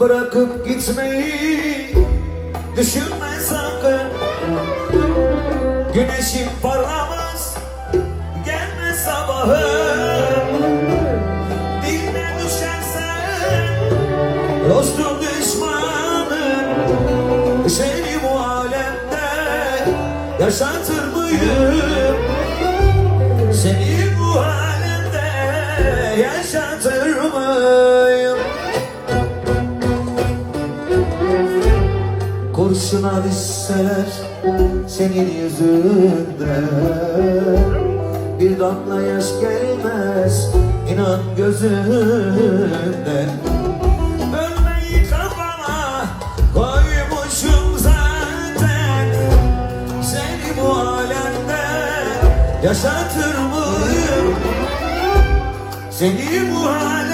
Bırakıp gitmeyi düşünme sakın Güneşin parlamaz gelme sabahın Diline düşersen dostum düşmanın Seni bu alemde yaşatır mıyım? Seni bu alemde yaşatır Kurşuna düşseler senin yüzünden. Bir damla yaş gelmez inan gözünden. Ölmeyi kafama koymuşum zaten. Seni bu alemde yaşatır mıyım? Seni bu alemde